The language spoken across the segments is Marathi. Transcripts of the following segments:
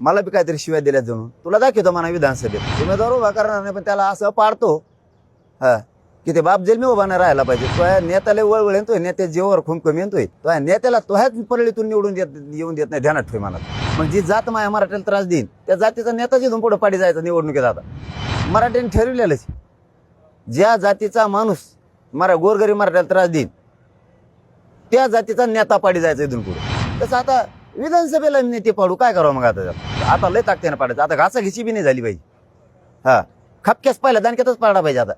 मला बी काहीतरी शिवाय दिल्या जणून तुला दाखवतो म्हणा विधानसभेत. उमेदवार उभा करणार नाही पण त्याला असं पाडतो. हा. की ते बाप जेल मी उभा नाही राहायला पाहिजे. तो ह्या नेत्याला वळवळ येतोय नेत्या जीवावर खूप कमी येतोय तो. ह्या नेत्याला तो ह्याच परळीतून निवडून देत येऊन देत नाही ध्यानात ठेव मला. मग जी जात माया मराठ्याला त्रास देईन त्या जातीचा नेता जिथून पुढे पाडी जायचा निवडणुकीत आता. मराठ्याने ठरविलेलंच ज्या जातीचा माणूस मरा गोरगरी मराठ्याला त्रास देईन त्या जातीचा नेता पाडी जायचा इथून पुढे. तसं आता विधानसभेला नेते पाडू काय करावं मग आता? आता लय ताकदीनं पाडायचं. आता घासा घिशी बी नाही झाली पाहिजे हा. खपक्यास पाहिला दानक्यातच पाडा पाहिजे आता.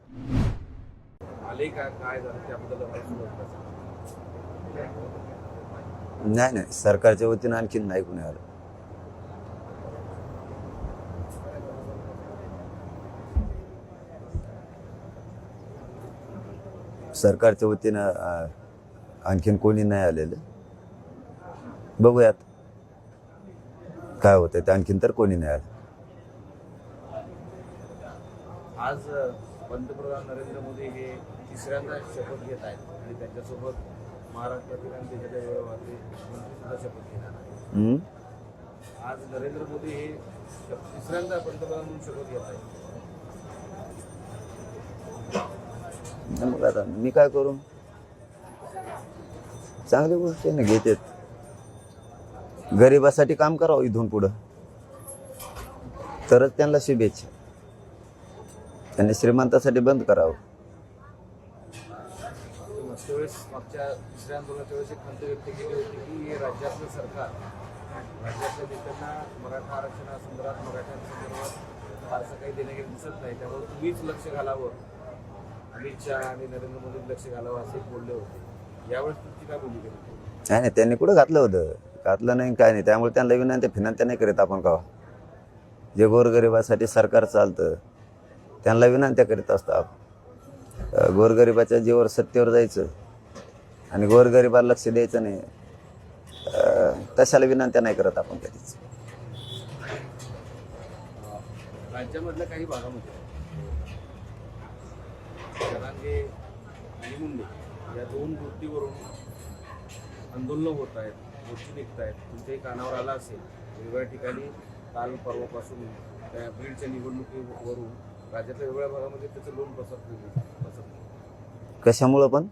नाही नाही. सरकारच्या वतीनं आणखीन नाही कुणी आलं. सरकारच्या वतीनं आणखीन कोणी नाही आलेलं. बघूयात. काय होतंय? ते आणखीन तर कोणी नाही आलं. आज पंतप्रधान नरेंद्र मोदी हे तिसऱ्यांदा शपथ घेत आहेत आणि त्यांच्यासोबत महाराष्ट्रातील आणि देशाच्या व्यवहारातील मंत्री सुद्धा शपथ घेणार आहेत. हम्म? आज नरेंद्र मोदी हे शप- तिसऱ्यांदा पंतप्रधान म्हणून शपथ घेत आहेत. नाही मग आता मी काय करू? चांगली गोष्ट आहे ना घेतेत. गरिबासाठी काम करावं इथून पुढं. तरच त्यांना शुभेच्छा. त्यांनी श्रीमंतासाठी बंद करावं. मागच्या वेळेस मागच्या तिसऱ्या आंदोलनाच्या वेळेस एक खंत व्यक्त केली होती की राज्यातलं सरकार राज्यातल्या नेत्यांना मराठा आरक्षणासंदर्भात मराठ्यांसंदर्भात फारसं काही दिसत नाही. त्यामुळे तुम्हीच लक्ष घालावं. अमित शहा आणि नरेंद्र मोदी लक्ष घालावं असे बोलले होते. यावेळेस तुमची काय भूमिका नाही त्यांनी कुठं घातलं होतं? घातलं नाही काय नाही. त्यामुळे त्यांना विनंती फिनंत्या नाही करीत आपण का हो? जे गोरगरिबासाठी सरकार चालतं त्यांना विनंत्या करीत असतो आपण. गोरगरिबाच्या जीवर सत्तेवर जायचं आणि गोरगरिबाला लक्ष द्यायचं नाही तशाला विनंत्या नाही करत आपण कधीच. राज्यामधल्या काही भागामध्ये या दोन गोष्टीवरून आंदोलनं होत आहेत. गोष्टी निघत आहेत तुमच्याही कानावर आला असेल वेगवेगळ्या ठिकाणी काल परवापासून त्या बीडच्या निवडणुकीवरून राज्यातल्या वेगवेगळ्या भागामध्ये त्याचं लोन पसरत पसरत कशामुळं पण?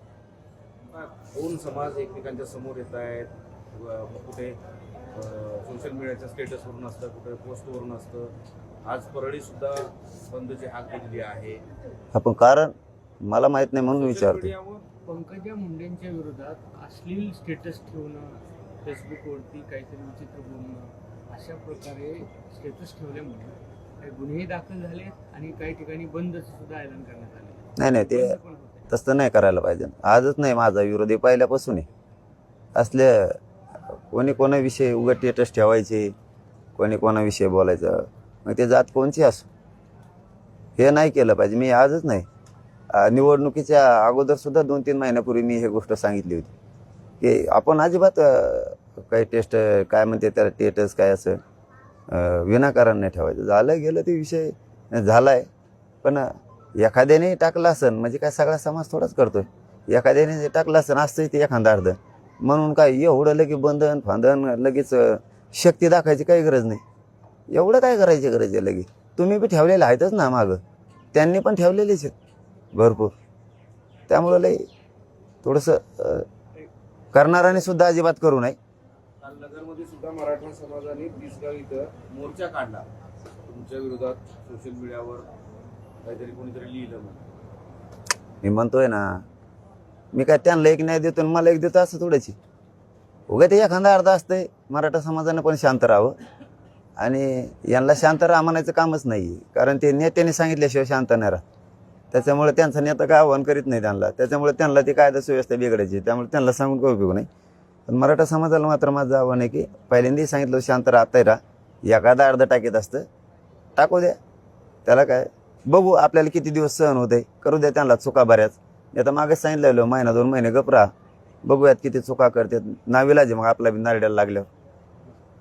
दोन समाज एकमेकांच्या समोर येत आहेत कुठे सोशल मीडियाच्या स्टेटसवरून असतं कुठे पोस्टवरून असतं. आज परळी सुद्धा बंदची हाक दिलेली आहे. आपण कारण? मला माहीत नाही म्हणून विचारतो पंकजा मुंडेंच्या विरोधात अश्लील स्टेटस ठेवणं फेसबुकवरती काहीतरी विचित्र बोलणं अशा प्रकारे स्टेटस ठेवल्यामुळे काही गुन्हेही दाखल झाले आणि काही ठिकाणी बंदचं सुद्धा ऐलान करण्यात आले. नाही नाही ते. तसं नाही करायला पाहिजे. आजच नाही माझा विरोधी पहिल्यापासून आहे. असले कोणी कोणाविषयी उगत टेटस ठेवायचे कोणी कोणाविषयी बोलायचं मग ते जात कोणची असो? हे नाही केलं पाहिजे. मी आजच नाही. निवडणुकीच्या अगोदर सुद्धा दोन तीन महिन्यापूर्वी मी हे गोष्ट सांगितली होती. की आपण अजिबात काही टेस्ट काय म्हणते त्याला टेटस काय असं विनाकारण नाही ठेवायचं. झालं गेलं ते विषय झाला आहे पण एखाद्याने टाकलं असन म्हणजे काय सगळा समाज थोडाच करतो आहे एखाद्याने जे टाकलं असन असतंय ते एखादा अर्ध. म्हणून काय एवढं लगेच बंधन फांदन लगेच शक्ती दाखवायची काही गरज नाही. एवढं काय करायची गरज आहे लगेच? तुम्ही बी ठेवलेले आहेतच ना मागं. त्यांनी पण ठेवलेलेच आहेत भरपूर. त्यामुळं लई थोडंसं करणाऱ्याने सुद्धा अजिबात करू नये. काल नगरमध्ये सुद्धा मराठा समाजाने तिसगाव इथं मोर्चा काढला. तुमच्या विरोधात सोशल मीडियावर काहीतरी कोणीतरी लिहिलं म्हणून. मी म्हणतोय ना मी काय त्यांना एक न्याय देतो आणि मला एक देतो असं थोडंची उगा ते एखादा अर्धा असतंय मराठा समाजानं पण शांत राहावं. आणि यांना शांत राहा म्हणायचं कामच नाही कारण ते नेत्याने सांगितल्याशिवाय शांत नाही राहत. त्याच्यामुळे त्यांचा नेता काय आव्हान करीत नाही त्यांना. त्याच्यामुळे त्यांना ती कायदा सुव्यवस्था बिघडायची. त्यामुळे त्यांना सांगून काही उपयोग नाही. पण मराठा समाजाला मात्र माझं आव्हान आहे की पहिल्यांदाही सांगितलं शांत राहता राहा. एखादा अर्धा टाकीत असतं. टाकू द्या. त्याला काय? बघू आपल्याला किती दिवस सहन होते करू द्या त्यांना चुका बऱ्याच. मी आता मागेच सांगितलेलं महिना दोन महिने गपरा बघूयात किती चुका करतात. नाविलाज आहे मग आपला बी नारड्याला लागल्यावर.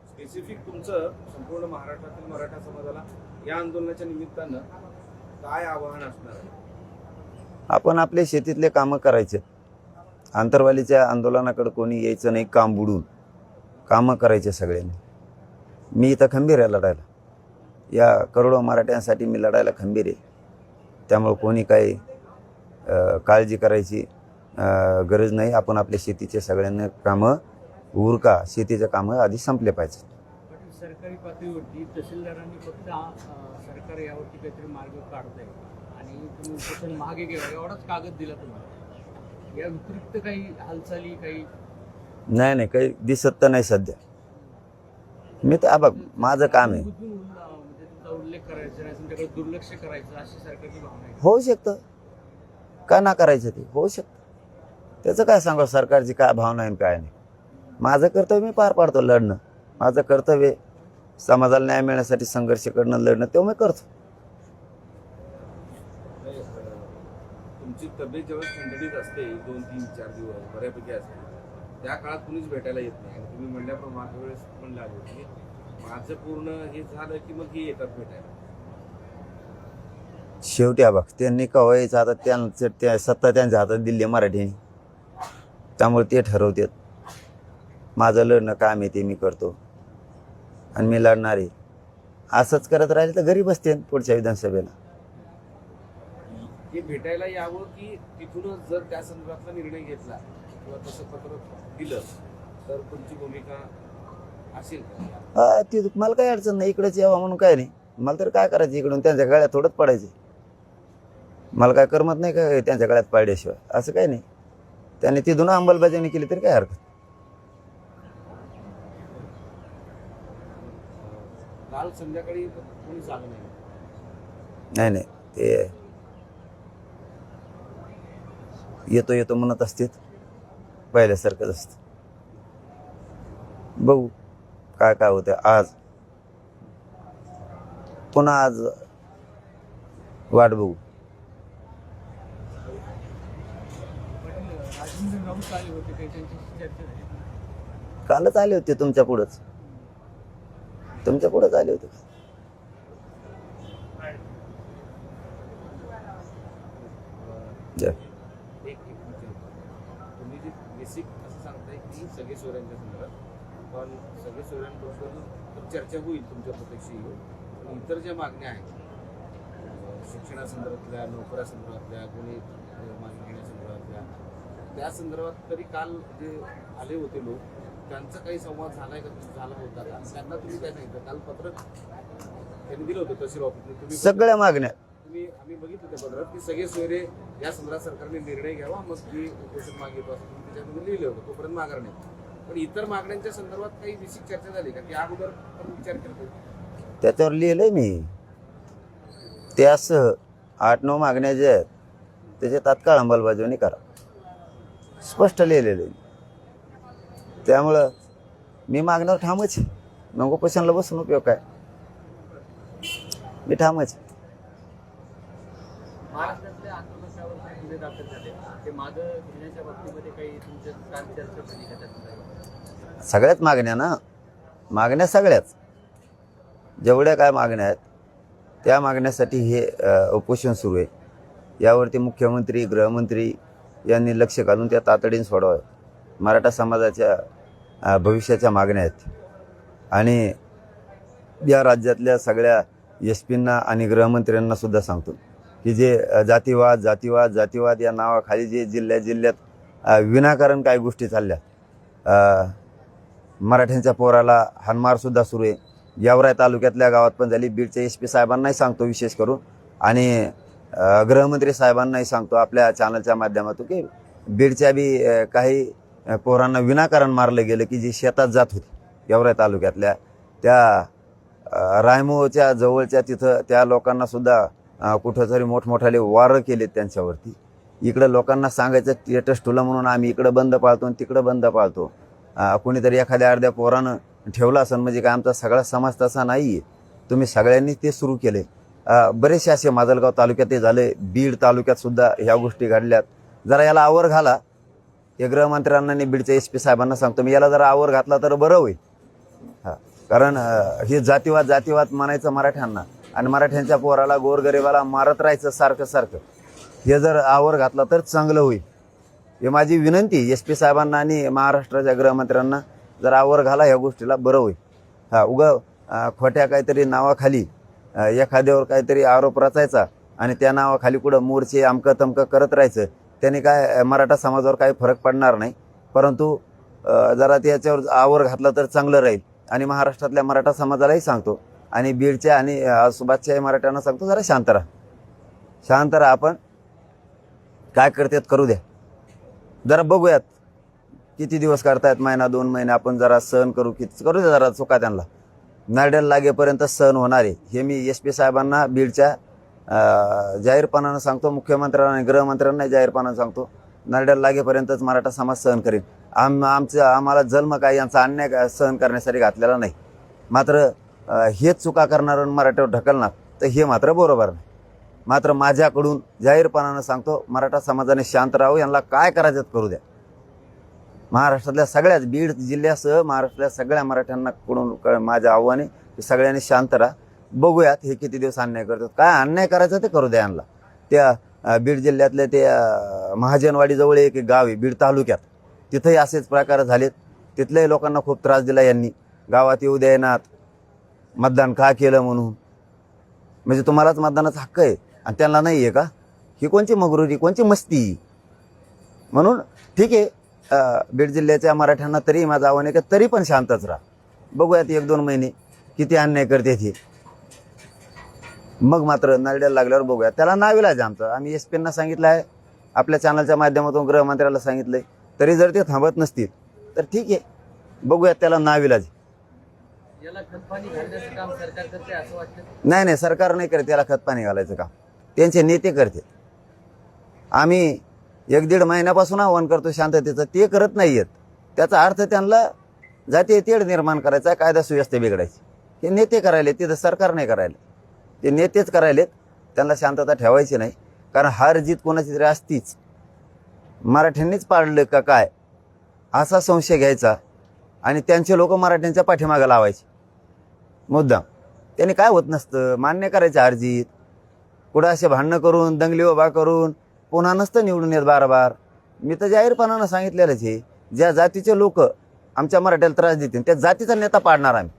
स्पेसिफिक तुमचं संपूर्ण महाराष्ट्रातील मराठा समाजाला या आंदोलनाच्या निमित्तानं काय आवाहन असणार आहे? आपण आपले शेतीतले कामं करायचे. आंतरवालीच्या आंदोलनाकडे कोणी यायचं नाही काम बुडून. कामं करायचे सगळ्यांनी. मी इथं खंबीर आहे लढायला. या करोडो मराठ्यांसाठी मी लढायला खंबीर आहे. त्यामुळं कोणी काही काळजी करायची गरज नाही. आपण आपल्या शेतीचे सगळ्यांना कामं उरका. शेतीचे कामं आधी संपले पाहिजे. सरकारी पातळीवरती तहसीलदारांनी फक्त सरकार यावरती काहीतरी मार्ग काढतंय. तुम्ही उपोषण मागे घ्या एवढाच कागद दिला तुम्हाला. या व्यतिरिक्त काही हालचाली काही नाही नाही काही दिसत तर नाही सध्या. मी तर बघ माझं काम आहे. म्हणजे तुमचा उल्लेख करायचा नाही तुमच्याकडे दुर्लक्ष करायचं अशी सरकारची भावना आहे. होऊ शकतं. का ना करायचं ते? होऊ शकतं. त्याचं काय सांगा सरकारची काय भावना आहे आणि काय नाही? माझं कर्तव्य मी पार पाडतो लढणं. माझं कर्तव्य समाजाला न्याय मिळण्यासाठी संघर्ष करणं लढणं ते मी करतो नाही, अं, तुमची तब्येत जेव्हा थंडणीत असते दोन तीन चार दिवस बऱ्यापैकी असते त्या काळात कुणीच भेटायला येत नाही. आणि तुम्ही म्हणल्याप्रमाणे मागच्या वेळेस म्हणलं आले की माझं पूर्ण हे झालं की मग हे येतात भेटायला. शेवटी हा बघ त्यांनी कवायचं आता त्यांचं त्या सत्ता त्यांच्या हातात दिली मराठी त्यामुळे ते ठरवतात. माझं लढणं काम आहे ते मी करतो. आणि मी लढणार आहे. असंच करत राहिले तर घरी बसते पुढच्या विधानसभेला. हे भेटायला यावं की तिथूनच जर त्या संदर्भातला निर्णय घेतला किंवा तसं पत्र दिलं तर तुमची भूमिका असेल का? ती मला काही अडचण नाही इकडेच यावं म्हणून काय नाही. मला तर काय करायचं इकडून? त्यांच्या गळ्यात थोडंच पडायचे. मला काय करमत नाही का त्यांच्या गळ्यात पाडल्याशिवाय? असं काही नाही. त्यांनी तिथून अंमलबजावणी केली तरी काय हरकत? काल संध्याकाळी नाही नाही. ते येतो येतो म्हणत असते पहिल्यासारखंच असतं. बघू काय काय होतं आज. पुन्हा आज वाट बघू. कालच आले होते तुमच्या पुढंच. तुमच्या पुढंच आले होते. जय एक एक विचार. तुम्ही जे बेसिक असं सांगताय की सगळे सोयऱ्यांच्या संदर्भात. पण सगळे सोयऱ्यांबरोबर चर्चा होईल तुमच्या प्रत्यक्ष. येऊन पण इतर ज्या मागण्या आहेत शिक्षणासंदर्भातल्या शिक्षणासंदर्भातल्या नोकऱ्यासंदर्भातल्या कोणी मागणी घेण्यासंदर्भातल्या त्या संदर्भात तरी काल जे आले होते लोक त्यांचा काही संवाद झालाय का झाला होता का? त्यांना तुम्ही काय सांगितलं? काल पत्र त्यांनी दिलं होतं तहसील ऑफिसने तुम्ही सगळ्या मागण्या. मी आम्ही बघितलं त्या पत्रात की सगळे सोयरे या संदर्भात सरकारने निर्णय घ्यावा मग जी उपोषण मागितो असं तुम्ही त्याच्यामध्ये लिहिलं होतं तोपर्यंत माघार नाही. पण इतर मागण्यांच्या संदर्भात काही विशिष्ट चर्चा झाली का? की अगोदर पण विचार करतो त्याच्यावर लिहिलंय मी. त्यासह आठ नऊ मागण्या ज्या आहेत त्याची तात्काळ अंमलबजावणी करा. स्पष्ट लिहिलेलं आहे त्यामुळं मी मागण्यावर ठामच आहे. मग उपोषणाला बसून उपयोग काय? मी ठामच आहे. महाराष्ट्रातल्या आंदोलनावर काही गुन्हे दाखल झाले. ते मागं घेण्याच्या बाबतीमध्ये काही तुमच्या काल चर्चा झाली का त्यात सगळ्याच मागण्या ना? मागण्या सगळ्याच. जेवढ्या काय मागण्या आहेत त्या मागण्यासाठी हे उपोषण सुरू आहे. यावरती मुख्यमंत्री गृहमंत्री यांनी लक्ष घालून त्या तातडीने सोडवाव्या मराठा समाजाच्या भविष्याच्या मागण्या आहेत. आणि या राज्यातल्या सगळ्या एस पींना आणि गृहमंत्र्यांना सुद्धा सांगतो. की जे जातीवाद जातीवाद जातीवाद या नावाखाली जे जिल्ह्या जिल्ह्यात विनाकारण काय गोष्टी चालल्या. मराठ्यांच्या पोराला हानमारसुद्धा सुरू आहे. यावराय तालुक्यातल्या गावात पण झाली. बीडच्या एस पी साहेबांनाही सांगतो विशेष करून. आणि गृहमंत्री साहेबांनाही सांगतो आपल्या चॅनलच्या माध्यमातून की बीडच्या बी काही पोरांना विनाकारण मारलं गेलं की जी शेतात जात होती यावराय तालुक्यातल्या. त्या रायमोच्या जवळच्या तिथं त्या लोकांनासुद्धा कुठं तरी मोठमोठाले वारं केलेत त्यांच्यावरती. इकडं लोकांना सांगायचं स्टेटस ठुलं म्हणून आम्ही इकडं बंद पाळतो आणि तिकडं बंद पाळतो. कुणीतरी कोणीतरी एखाद्या अर्ध्या पोरानं ठेवला असेल म्हणजे काय आमचा सगळा समाज तसा नाही आहे तुम्ही सगळ्यांनी ते सुरू केले. बरेचसे असे माजलगाव तालुक्यात ते झाले बीड तालुक्यात सुद्धा ह्या गोष्टी घडल्यात. जरा याला आवर घाला. हे गृहमंत्र्यांना बीडच्या एस पी साहेबांना सांगतो मी याला जरा आवर घातला तर बरं होईल. हां कारण हे जातीवाद जातीवाद म्हणायचं मराठ्यांना. आणि मराठ्यांच्या पोराला गोरगरिबाला मारत राहायचं सारखं सारखं. हे जर आवर घातला तर चांगलं होईल. हे माझी विनंती एस पी साहेबांना आणि महाराष्ट्राच्या गृहमंत्र्यांना जर आवर घाला ह्या गोष्टीला बरं होईल. हा उगं खोट्या काहीतरी नावाखाली एखाद्यावर काहीतरी आरोप रचायचा आणि त्या नावाखाली कुठं मोर्चे आमकं तमकं करत राहायचं त्याने काय मराठा समाजावर काही फरक पडणार नाही. परंतु जरा त्याच्यावर आवर घातला तर चांगलं राहील. आणि महाराष्ट्रातल्या मराठा समाजालाही सांगतो आणि बीडच्या आणि अं, सुभाषच्या मराठ्यांना सांगतो जरा शांत राहा. शांत राहा आपण काय करतात करू द्या. जरा बघूयात किती दिवस करतायत महिना दोन महिने आपण जरा सहन करू किती करू द्या जरा चुका त्यांना. नारडेल लागेपर्यंत सहन होणार आहे. हे मी एस पी साहेबांना बीडच्या जाहीरपणानं सांगतो मुख्यमंत्र्यांना आणि गृहमंत्र्यांना जाहीरपणानं सांगतो नरड्याला लागेपर्यंतच मराठा समाज सहन करेन. आम आमचं आम्हाला जन्म काय यांचा अन्याय सहन करण्यासाठी घातलेला नाही. मात्र हेच चुका करणार मराठ्यावर ढकलणार तर हे मात्र बरोबर नाही. मात्र माझ्याकडून जाहीरपणानं सांगतो मराठा समाजाने शांत राहू यांना काय करायचं करू द्या. महाराष्ट्रातल्या सगळ्याच बीड जिल्ह्यासह महाराष्ट्रातल्या सगळ्या मराठ्यांना कडून क- माझं आव्हान आहे की सगळ्यांनी शांत राहा. बघूयात हे किती दिवस अन्याय करतात. काय अन्याय करायचं ते करू द्या यांना. त्या बीड जिल्ह्यातल्या ते महाजनवाडीजवळ एक गाव आहे बीड तालुक्यात. तिथंही असेच प्रकार झालेत. तिथल्याही लोकांना खूप त्रास दिला यांनी. गावात येऊ द्यायनात मतदान का केलं म्हणून? म्हणजे तुम्हालाच मतदानाचा हक्क आहे आणि त्यांना नाही आहे का? ही कोणची मगरुरी कोणची मस्ती? म्हणून ठीक आहे बीड जिल्ह्याच्या मराठ्यांना तरी माझं आव्हान आहे का तरी पण शांतच राहा. बघूयात एक दोन महिने किती अन्याय करते ते. मग मात्र नरड्याला लागल्यावर बघूया त्याला नाविलाज आमचं. आम्ही एस पींना सांगितलं आहे. आपल्या चॅनलच्या माध्यमातून गृहमंत्र्याला आहे तरी जर ते थांबत नसतील तर ठीक आहे. बघूयात त्याला नाविलाज याला खतपाणी घालण्याचं काम सरकार करते असं वाटतं? नाही नाही सरकार नाही करत त्याला खतपाणी घालायचं काम. त्यांचे नेते करते. आम्ही एक दीड महिन्यापासून आव्हान करतो शांततेचं ते करत नाही आहेत त्याचा अर्थ त्यांना जातीय तेढ निर्माण करायचा कायदा सुव्यवस्था बिघडायची. हे नेते करायले तिथं सरकार नाही करायला. ते नेतेच करायलेत त्यांना शांतता ठेवायची नाही. कारण हार जीत कोणाची तरी असतीच. मराठ्यांनीच पाडलं का काय? असा संशय घ्यायचा आणि त्यांचे लोक मराठ्यांच्या पाठीमागं लावायचे. मुद्दाम. त्यांनी काय होत नसतं? मान्य करायचं अर्जित. कुठं असे भांडणं करून दंगली उभा करून पुन्हा नसतं निवडून येत बार बार मी तर जाहीरपणानं सांगितलेलंच हे ज्या जातीचे लोक आमच्या मराठ्याला त्रास देतील त्या जातीचा नेता पाडणार आम्ही.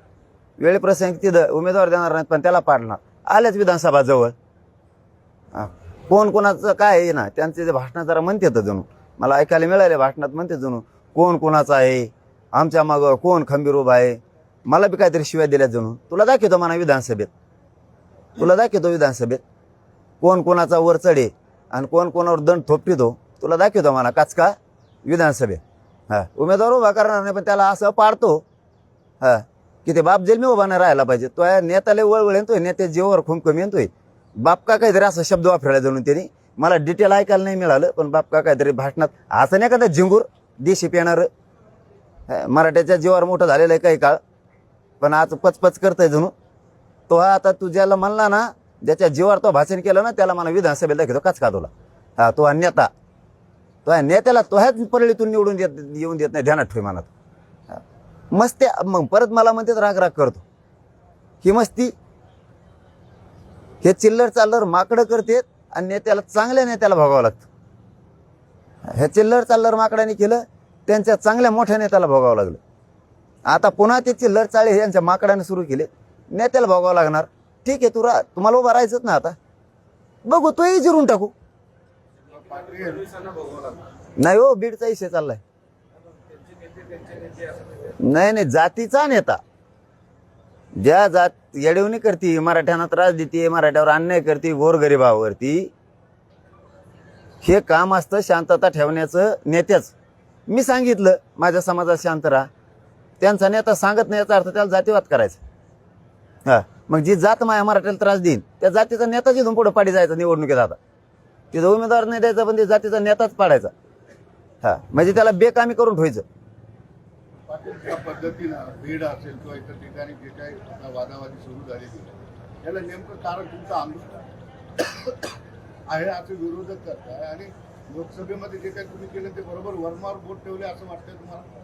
वेळेप्रसंगी तिथं उमेदवार देणार नाहीत पण त्याला पाडणार. आल्याच विधानसभा जवळ कोण कोणाचं काय आहे ना त्यांचे जे भाषणात जरा म्हणते तर जणू. मला ऐकायला मिळाले भाषणात म्हणते जणू. कोण कोणाचं आहे? आमच्या मागं कोण खंबीर उभा आहे? मला बी काहीतरी शिवाय दिल्या जणू. तुला दाखवतो म्हणा विधानसभेत. तुला दाखवतो विधानसभेत. कोण कोणाचा वर चढे आणि कोण कोणावर दंड थोपटितो तुला दाखवतो म्हणा काचका विधानसभेत. हां उमेदवार उभा करणार नाही पण त्याला असं पाडतो. हां की ते बाप जेल मी उभा नाही राहायला पाहिजे. तो या नेत्याला वळवळ येतोय नेत्या जीवावर खूप कमी येतोय बाप का काहीतरी असा शब्द वापरायला जाणून त्यांनी. मला डिटेल ऐकायला नाही मिळालं पण बाप का काहीतरी भाषणात असं नाही का झिंगूर देशी पेणारं. मराठ्याच्या जीवावर मोठं झालेलं आहे काही काळ. पण आज पचपच करतंय जणू. तो हा आता तू ज्याला म्हणला ना ज्याच्या जीवावर तो भाषण केलं ना त्याला मला विधानसभेला दाखवतो काच का तुला हा तो हा नेता. तो ह्या नेत्याला तो ह्याच परळीतून निवडून देत येऊन देत नाही ध्यानात ठेव मनात. मस्त मग परत मला म्हणते राग राग करतो. ही मस्ती हे चिल्लर चाललर माकडं करतेत आणि नेत्याला चांगल्या नेत्याला भोगावं लागतं. हे चिल्लर चाललर माकडाने केलं त्यांच्या चांगल्या मोठ्या नेत्याला भोगावं लागलं. आता पुन्हा त्याची चिल्लर यांच्या माकडाने सुरू केले. नेत्याला भोगावं लागणार. ठीक आहे तू रा तुम्हाला उभा राहायचंच ना आता. बघू तोही जिरून टाकू. नाही हो बीडचा इशे चाललाय. नाही नाही जातीचा नेता. ज्या जात येडवणी करते मराठ्यांना त्रास देते मराठ्यावर अन्याय करते गोरगरिबावरती हे काम असतं शांतता ठेवण्याचं नेत्याच. मी सांगितलं माझ्या समाजात शांत राहा. त्यांचा नेता सांगत नाही याचा अर्थ त्याला जातीवाद करायचा. हा. मग जी जात माया मराठ्याला त्रास देईन त्या जातीचा नेताच इथून पुढे पाडी जायचा निवडणुकीत आता. तिथं उमेदवार नाही द्यायचा पण ते जातीचा नेताच पाडायचा. हा. म्हणजे त्याला बेकामी करून ठेवायचं. पद्धतीनं असेल किंवा इतर ठिकाणी जे काही वादावादी सुरू झालेली याला नेमकं कारण आहे. असं विरोधक करताय आणि लोकसभेमध्ये जे काही तुम्ही केलं ते बरोबर बोट ठेवले असं वाटतंय तुम्हाला?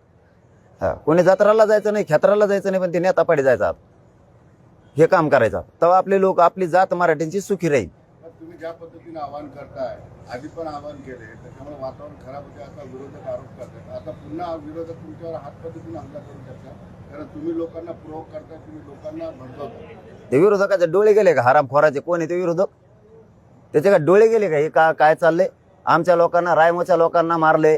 हा. कोणी जत्राला जायचं नाही खेत्राला जायचं नाही पण ते नेता पाडी जायचं. हे काम करायचं. तेव्हा आपले लोक आपली जात मराठ्यांची सुखी राहील. तुम्ही ज्या पद्धतीने आवाहन करताय आधी पण आवाहन केले त्याच्यामुळे वातावरण खराब होते आता विरोधक आरोप करतात आता पुन्हा विरोधक तुमच्यावर हात पद्धतीने हमला करू शकतात. कारण तुम्ही लोकांना करताय तुम्ही लोकांना भडकवता ते विरोधकाचे डोळे गेले का? हराम खोराचे कोण आहे ते विरोधक? त्याचे का डोळे गेले का? हे का काय चाललंय? आमच्या लोकांना रायमोच्या लोकांना मारले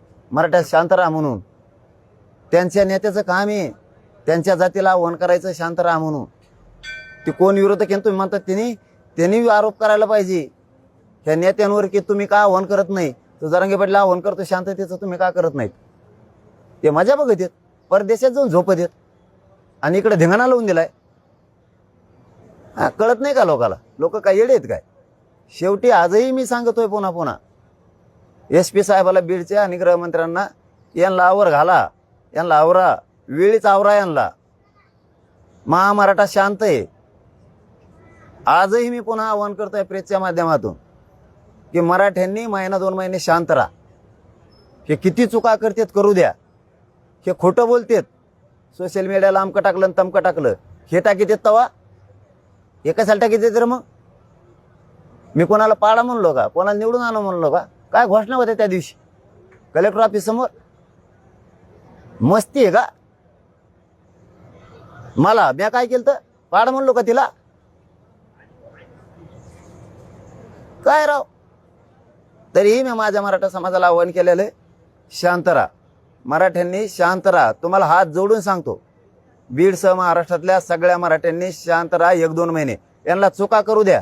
मराठ्यात शांत राहा म्हणून. त्यांच्या नेत्याचं काम आहे. त्यांच्या जातीला आव्हान करायचं शांत राहा म्हणून. ते कोण विरोधक आहे तुम्ही म्हणतात त्यांनी त्यांनी आरोप करायला पाहिजे. ह्या नेत्यांवर की तुम्ही का आव्हान करत नाही? तो जरांगे पाटील आव्हान करतो शांततेचं तुम्ही का करत नाहीत? ते मजा बघत येत परदेशात जाऊन झोपत येत आणि इकडे धिंगाणा लावून दिलाय. हा कळत नाही का लोकाला? लोक काय येडे आहेत काय? शेवटी आजही मी सांगतोय पुन्हा पुन्हा. एस पी साहेबाला बीडचे आणि गृहमंत्र्यांना यांना आवर घाला यांना आवरा वेळीच आवरा यांना. महामराठा शांत आहे. आजही मी पुन्हा आवाहन करतोय प्रेसच्या माध्यमातून की मराठ्यांनी महिना दोन महिने शांत राहा. हे किती चुका करतात करू द्या. हे खोटं बोलतात. सोशल मीडियाला आमकं टाकलं आणि तमकं टाकलं. हे टाकीत तवा? हे कशाला टाकीत येत रे मग? मी कोणाला पाडा म्हणलो का? कोणाला निवडून आणू म्हणलो का? काय घोषणा होत्या त्या दिवशी? कलेक्टर ऑफिस समोर? मस्ती आहे का? मला म्या काय केलं तर पाड म्हणलो का तिला? काय राव? तरीही मी माझ्या मराठा समाजाला आव्हान केलेलं आहे. शांत राहा. मराठ्यांनी शांत राहा. तुम्हाला हात जोडून सांगतो. बीडसह महाराष्ट्रातल्या सगळ्या मराठ्यांनी शांत राहा एक दोन महिने. यांना चुका करू द्या.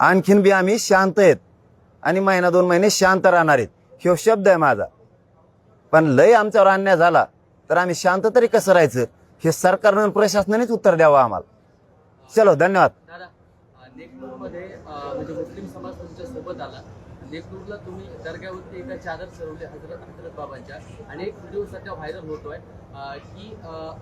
आणखीन बी आम्ही शांत आहेत. आणि महिना दोन महिने शांत राहणार आहेत. ह्यो शब्द आहे माझा. पण लय आमच्यावर अन्याय झाला तर आम्ही शांत तरी कसं राहायचं? हे सरकारनं प्रशासनानेच उत्तर द्यावं आम्हाला. चलो धन्यवाद. नेकनूरला तुम्ही दर्ग्यावरती एका चादर चढवली हजरत हजरत बाबांच्या. आणि एक व्हिडिओ सध्या व्हायरल होतोय की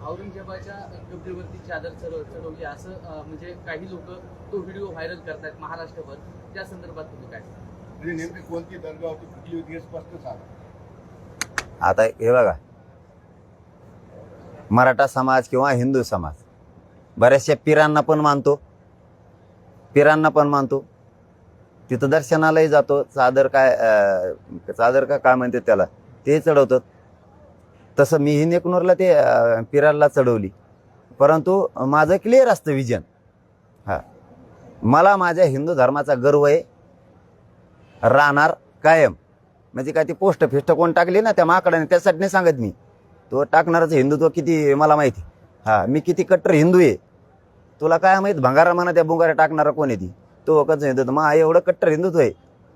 औरंगजेबाच्या कबरीवरती चादर चढव चढवली. असं म्हणजे काही लोक तो व्हिडिओ व्हायरल करतायत महाराष्ट्रभर. त्या संदर्भात तुम्ही काय सांगाल? म्हणजे नेमकी कोणती दर्गा होती कुठली होती हे स्पष्ट सांगा आता हे बघा. मराठा समाज किंवा हिंदू समाज. बऱ्याचशा पिरांना पण मानतो. पिरांना पण मानतो. तिथं दर्शनालाही जातो. चादर काय चादर का काय म्हणते त्याला? ते चढवतात तसं मी ही नेकनूरला ते अं, पिराला चढवली. परंतु माझं क्लिअर असतं विजन हां. मला माझ्या हिंदू धर्माचा गर्व आहे. राहणार कायम. म्हणजे काय ती पोस्ट फिस्ट कोण टाकली ना त्या माकडाने त्यासाठी नाही सांगत मी. तो टाकणारच हिंदुत्व किती मला माहिती. हा मी किती कट्टर हिंदू आहे. तुला काय माहीत भंगारा म्हणा त्या बुंगाऱ्या टाकणारा कोण आहे ती? तो कसं हिंदुत्व. मग एवढं कट्टर हिंदुत्व आहे.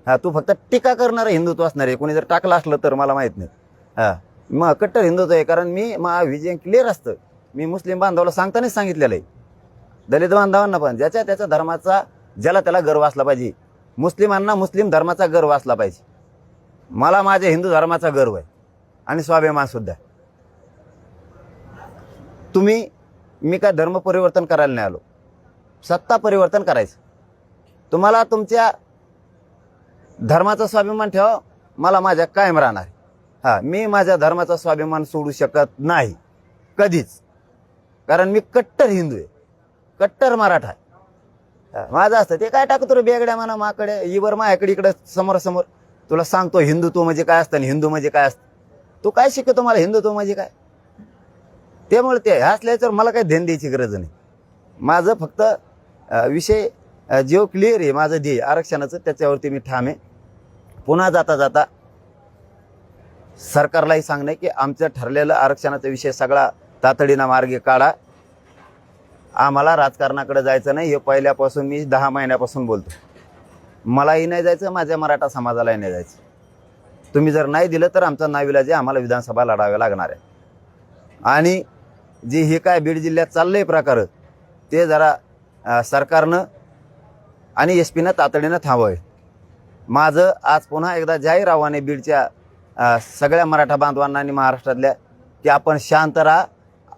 हा तू फक्त टीका करणारं हिंदुत्व असणार आहे. कोणी जर टाकलं असलं तर मला माहीत नाही. हा मग कट्टर हिंदुत्व आहे कारण मी मा विजय क्लिअर असतं. मी मुस्लिम बांधवाला सांगतानाच सांगितलेलं आहे. दलित बांधवांना पण ज्याच्या त्याच्या धर्माचा ज्याला त्याला गर्व असला पाहिजे. मुस्लिमांना मुस्लिम धर्माचा गर्व असला पाहिजे. मला माझ्या हिंदू धर्माचा गर्व आहे. आणि स्वाभिमानसुद्धा तुम्ही मी काय धर्म परिवर्तन करायला नाही आलो. सत्ता परिवर्तन करायचं. तुम्हाला तुमच्या धर्माचा स्वाभिमान ठेवा. मला माझ्या कायम राहणार. आहे. हा मी माझ्या धर्माचा स्वाभिमान सोडू शकत नाही. कधीच. कारण मी कट्टर हिंदू आहे. कट्टर मराठा आहे. माझं असतं. ते काय टाकतो रे बेगड्या म्हणा माकडे? इवर माझ्याकडे इकडे समोर समोर तुला सांगतो हिंदुत्व म्हणजे काय असतं आणि हिंदू म्हणजे काय असतं? तू काय शिकतो मला? हिंदुत्व म्हणजे काय? त्यामुळे ते असल्याचं मला काही ध्यान द्यायची गरज नाही. माझं फक्त विषय जेव क्लिअर आहे माझं ध्येय आरक्षणाचं त्याच्यावरती मी ठाम आहे. पुन्हा जाता जाता सरकारलाही सांगणं की आमचं ठरलेलं आरक्षणाचा विषय सगळा तातडीनं मार्गे काढा. आम्हाला राजकारणाकडे जायचं नाही हे पहिल्यापासून मी दहा महिन्यापासून बोलतो. मलाही नाही जायचं माझ्या मराठा समाजालाही नाही जायचं. तुम्ही जर नाही दिलं तर आमचा नाविलाजे आम्हाला विधानसभा लढावे लागणार आहे आणि जे हे काय बीड जिल्ह्यात चाललं आहे प्रकार ते जरा सरकारनं आणि एस पीनं तातडीनं थांबवावे माझं आज पुन्हा एकदा जाहीर आव्हाने बीडच्या सगळ्या मराठा बांधवांना आणि महाराष्ट्रातल्या की आपण शांत राहा.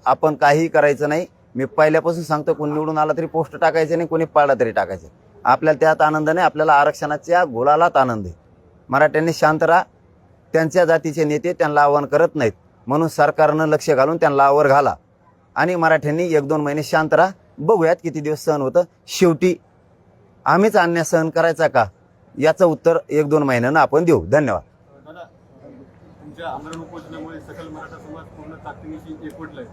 आपण काहीही करायचं नाही. मी पहिल्यापासून सांगतो कोणी निवडून आला तरी पोस्ट टाकायचे नाही कोणी पाळला तरी टाकायचे. आपल्याला त्यात आनंद नाही आपल्याला आरक्षणाच्या गोलालाच आनंद आहे. मराठ्यांनी शांत राहा. त्यांच्या जातीचे नेते त्यांना आव्हान करत नाहीत. म्हणून सरकारनं लक्ष घालून त्यांना आवर घाला. आणि मराठ्यांनी एक दोन महिने शांत राहा. बघूयात किती दिवस सहन होतं. शेवटी आम्हीच अन्याय सहन करायचा का? याचं उत्तर एक दोन महिन्यानं आपण देऊ. धन्यवाद. दादा तुमच्या आमरण उपोषणामुळे सकल मराठा समाज पूर्ण ताकदीनिशी एकवटलाय.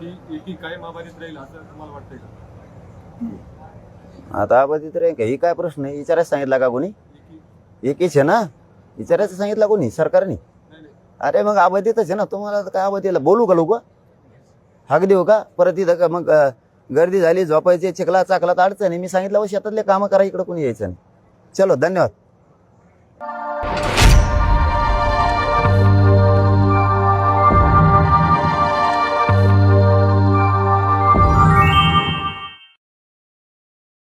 ती एकी कायम आभारीत राहील का? आता ही काय प्रश्न आहे? विचारायला सांगितला का कोणी? एकी एकीच आहे ना? विचारायचं सांगितलं कोणी? सरकारने? अरे मग आबादीतच आहे ना? तुम्हाला काय आबादीला बोलू का लोक? हाक देऊ का? परत इथं का मग गर्दी झाली झोपायची चिखला चाकला तर अडचण आहे. मी सांगितलं शेतातले कामं करा इकडं कोणी यायचं नाही. चलो धन्यवाद.